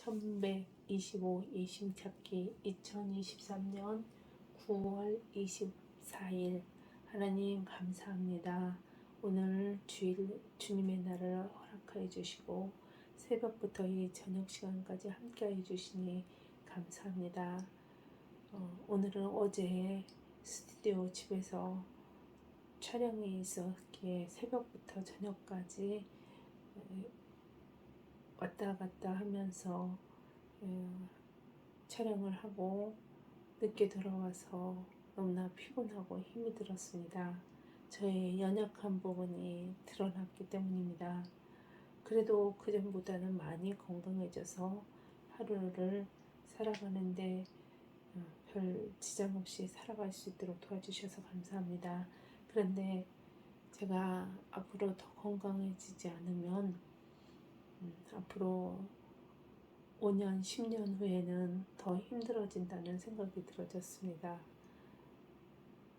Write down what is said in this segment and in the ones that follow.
1125 예심찾기 2023년 9월 24일 하나님 감사합니다. 오늘 주일 주님의 날을 허락하여 주시고 새벽부터 이 저녁 시간까지 함께해 주시니 감사합니다. 어, 오늘은 어제 스튜디오 집에서 촬영이 있었기에 새벽부터 저녁까지 에, 왔다 갔다 하면서 어, 촬영을 하고 늦게 돌아와서 너무나 피곤하고 힘이 들었습니다. 저의 연약한 부분이 드러났기 때문입니다. 그래도 그전보다는 많이 건강해져서 하루를 살아가는데 어, 별 지장 없이 살아갈 수 있도록 도와주셔서 감사합니다. 그런데 제가 앞으로 더 건강해지지 않으면 음, 앞으로 5년, 10년 후에는 더 힘들어진다는 생각이 들어졌습니다.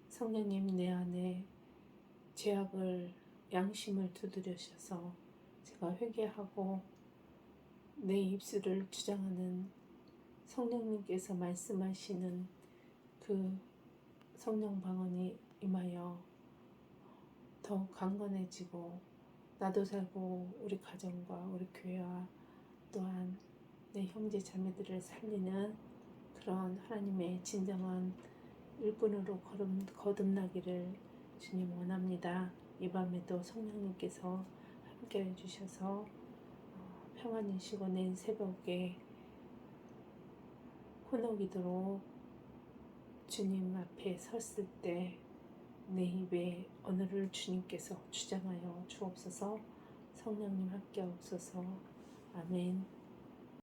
성령님 내 안에 죄악을 양심을 두드려셔서 제가 회개하고 내 입술을 주장하는 성령님께서 말씀하시는 그 성령 방언이 임하여 더 강건해지고 나도 살고 우리 가정과 우리 교회와 또한 내 형제 자매들을 살리는 그런 하나님의 진정한 일꾼으로 거듭, 거듭나기를 주님 원합니다. 이 밤에도 성령님께서 함께 해주셔서 어, 평안히 쉬고 낸 새벽에 혼옥이도록 주님 앞에 섰을 때 내 입에 언어를 주님께서 주장하여 주옵소서. 성령님 함께 하옵소서. 아멘